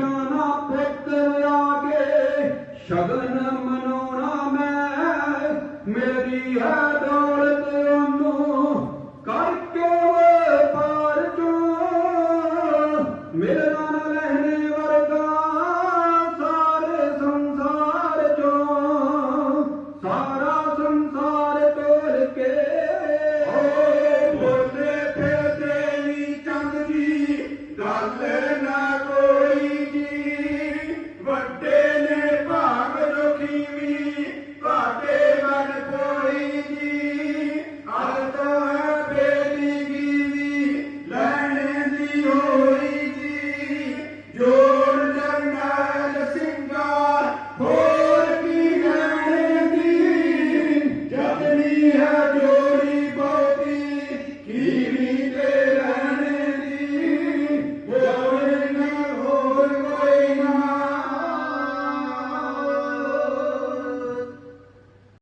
ਟਿਕਾਣਾ ਪੁੱਤ ਆ ਕੇ ਸ਼ਗਨ ਮਨਾਉਣਾ ਮੈਂ। ਮੇਰੀ ਹੈ ਦੌਲਤ ਅੰਮੋ ਕਰਕੇ ਵਪਾਰ ਚੋਂ। ਮੇਰਾ ਨਾ ਰਹਿਣੇ ਵਰਗਾ ਸਾਰੇ ਸੰਸਾਰ ਚੋਂ। ਸਾਰਾ ਸੰਸਾਰ ਤੋਲ ਕੇ ਬੋਲੇ ਫੇਦੇ ਚੰਦ ਦੀ ਗੱਲ ਨਾ